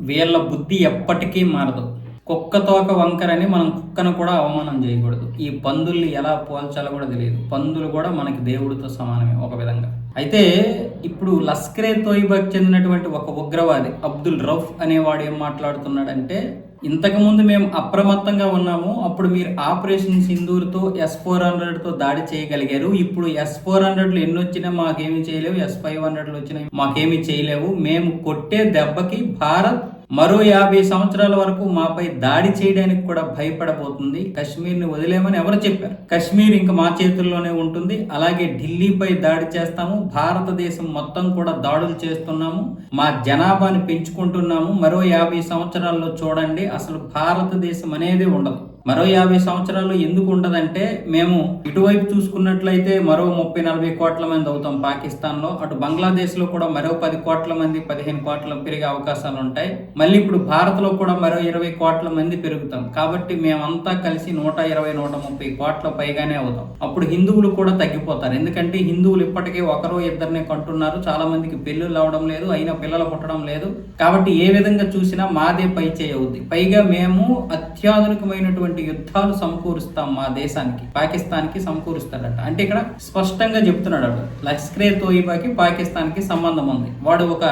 వీళ్ళ బుద్ధి ఎప్పటికీ మారదు. కుక్క తోక వంకరని మనం కుక్కను కూడా అవమానం చేయకూడదు. ఈ పందుల్ని ఎలా పోల్చాలో కూడా తెలియదు. పందులు కూడా మనకి దేవుడితో సమానమే ఒక విధంగా. అయితే ఇప్పుడు లస్కరే తోయిబాకి చెందినటువంటి ఒక ఉగ్రవాది అబ్దుల్ రౌఫ్ అనేవాడు ఏం మాట్లాడుతున్నాడంటే ఇంతకుముందు మేము అప్రమత్తంగా ఉన్నాము అప్పుడు మీరు ఆపరేషన్ సింధూర్తో ఎస్ ఫోర్ హండ్రెడ్తో దాడి చేయగలిగారు ఇప్పుడు ఎస్ ఫోర్ హండ్రెడ్లు ఎన్ని వచ్చినా మాకేమీ చేయలేవు ఎస్ ఫైవ్ హండ్రెడ్లు వచ్చినా మాకేమీ చేయలేవు మేము కొట్టే దెబ్బకి భారత్ మరో యాభై సంవత్సరాల వరకు మాపై దాడి చేయడానికి కూడా భయపడబోతుంది. కశ్మీర్ని వదిలేమని ఎవరు చెప్పారు? కశ్మీర్ ఇంకా మా చేతుల్లోనే ఉంటుంది. అలాగే ఢిల్లీపై దాడి చేస్తాము. భారతదేశం మొత్తం కూడా దాడులు చేస్తున్నాము. మా జనాభాని పెంచుకుంటున్నాము. మరో యాభై సంవత్సరాల్లో చూడండి. అసలు భారతదేశం అనేది ఉండదు. మరో యాభై సంవత్సరాలు ఎందుకు ఉండదంటే మేము ఇటువైపు చూసుకున్నట్లయితే మరో ముప్పై నలభై కోట్ల మంది అవుతాం పాకిస్తాన్లో. అటు బంగ్లాదేశ్లో కూడా మరో పది కోట్ల మంది పదిహేను కోట్ల పెరిగే అవకాశాలు ఉంటాయి. మళ్ళీ ఇప్పుడు భారత్లో కూడా మరో ఇరవై కోట్ల మంది పెరుగుతాం. కాబట్టి మేమంతా కలిసి నూట ఇరవై నూట ముప్పై కోట్ల పైగానే అవుతాం. అప్పుడు హిందువులు కూడా తగ్గిపోతారు. ఎందుకంటే హిందువులు ఇప్పటికే ఒకరు ఇద్దరిని కంటున్నారు. చాలా మందికి పెళ్ళిళ్ళు అవడం లేదు అయినా పిల్లలు పుట్టడం లేదు. కాబట్టి ఏ విధంగా చూసినా మాదే పై అవుద్ది. పైగా మేము అత్యాధునికమైనటువంటి యుద్ధాలు సమకూరుస్తాం మా దేశానికి పాకిస్తాన్కి సమకూరుస్తాడట. అంటే ఇక్కడ స్పష్టంగా చెప్తున్నాడు అటు లష్కరే తోయిబాకి పాకిస్తాన్కి సంబంధం ఉంది. వాడు ఒక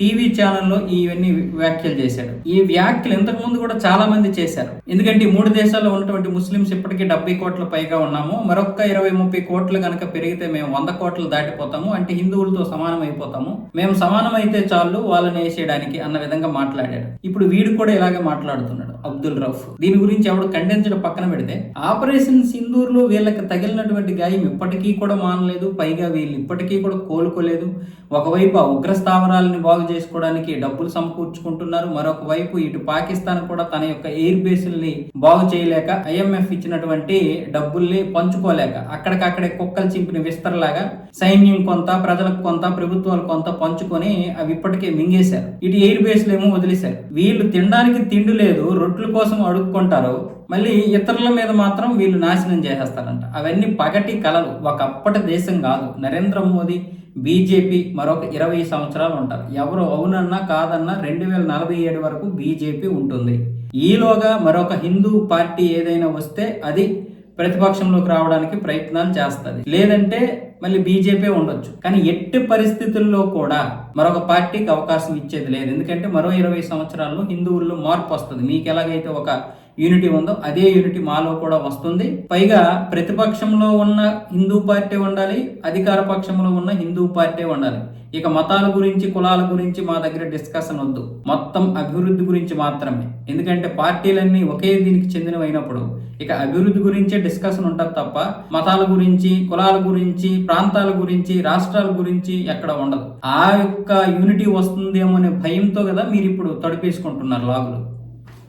టీవీ ఛానల్లో ఇవన్నీ వ్యాఖ్యలు చేశాడు. ఈ వ్యాఖ్యలు ఇంతకు ముందు కూడా చాలా మంది చేశారు. ఎందుకంటే ఈ మూడు దేశాల్లో ఉన్నటువంటి ముస్లింస్ ఇప్పటికీ డెబ్బై కోట్ల పైగా ఉన్నాము. మరొక ఇరవై ముప్పై కోట్లు కనుక పెరిగితే మేము వంద కోట్లు దాటిపోతాము. అంటే హిందువులతో సమానం అయిపోతాము. మేము సమానం అయితే చాలు వాళ్ళని వేసేయడానికి అన్న విధంగా మాట్లాడాడు. ఇప్పుడు వీడు కూడా ఇలాగే మాట్లాడుతున్నాడు అబ్దుల్ రఫ్. దీని గురించి ఎవడు ఖండించడం పక్కన పెడితే ఆపరేషన్ సింధూర్లో వీళ్ళకి తగిలినటువంటి గాయం ఇప్పటికీ కూడా మానలేదు పైగా వీళ్ళు ఇప్పటికీ కూడా కోలుకోలేదు. ఒకవైపు ఆ ఉగ్ర స్థావరాలని బాగు చేసుకోవడానికి డబ్బులు సమకూర్చుకుంటున్నారు. మరొక వైపు ఇటు పాకిస్తాన్ కూడా తన యొక్క ఎయిర్ బేసుల్ని బాగు చేయలేక ఐఎంఎఫ్ ఇచ్చినటువంటి డబ్బుల్ని పంచుకోలేక అక్కడికక్కడే కుక్కలు చింపిన విస్తరలాగా సైన్యం కొంత ప్రజలకు కొంత ప్రభుత్వాలు కొంత పంచుకొని అవి ఇప్పటికే మింగేశారు. ఇటు ఎయిర్ బేస్లు ఏమో వదిలేశారు. వీళ్ళు తినడానికి తిండి లేదు రొట్టెల కోసం అడుక్కుంటారు. మళ్ళీ ఇతరుల మీద మాత్రం వీళ్ళు నాశనం చేసేస్తారంట. అవన్నీ పగటి కలలు. ఒకప్పటి దేశం కాదు. నరేంద్ర మోదీ బీజేపీ మరొక ఇరవై సంవత్సరాలు ఉంటారు. ఎవరు అవునన్నా కాదన్నా రెండు వేల నలభై ఏడు వరకు బీజేపీ ఉంటుంది. ఈలోగా మరొక హిందూ పార్టీ ఏదైనా వస్తే అది ప్రతిపక్షంలోకి రావడానికి ప్రయత్నాలు చేస్తుంది. లేదంటే మళ్ళీ బీజేపీ ఉండొచ్చు. కానీ ఎట్టి పరిస్థితుల్లో కూడా మరొక పార్టీకి అవకాశం ఇచ్చేది లేదు. ఎందుకంటే మరో ఇరవై సంవత్సరాల్లో హిందువుల్లో మార్పు వస్తుంది. మీకు ఎలాగైతే ఒక యూనిటీ ఉందో అదే యూనిటీ మాలో కూడా వస్తుంది. పైగా ప్రతిపక్షంలో ఉన్న హిందూ పార్టీ ఉండాలి అధికార పక్షంలో ఉన్న హిందూ పార్టీ ఉండాలి. ఇక మతాల గురించి కులాల గురించి మా దగ్గర డిస్కషన్ వద్దు. మొత్తం అభివృద్ధి గురించి మాత్రమే. ఎందుకంటే పార్టీలన్నీ ఒకే దీనికి చెందినవైనప్పుడు ఇక అభివృద్ధి గురించే డిస్కషన్ ఉంటుంది తప్ప మతాల గురించి కులాల గురించి ప్రాంతాల గురించి రాష్ట్రాల గురించి ఎక్కడ ఉండదు. ఆ యొక్క యూనిటీ వస్తుందేమో అనే భయంతో కదా మీరు ఇప్పుడు తడిపేసుకుంటున్నారు లాగులు.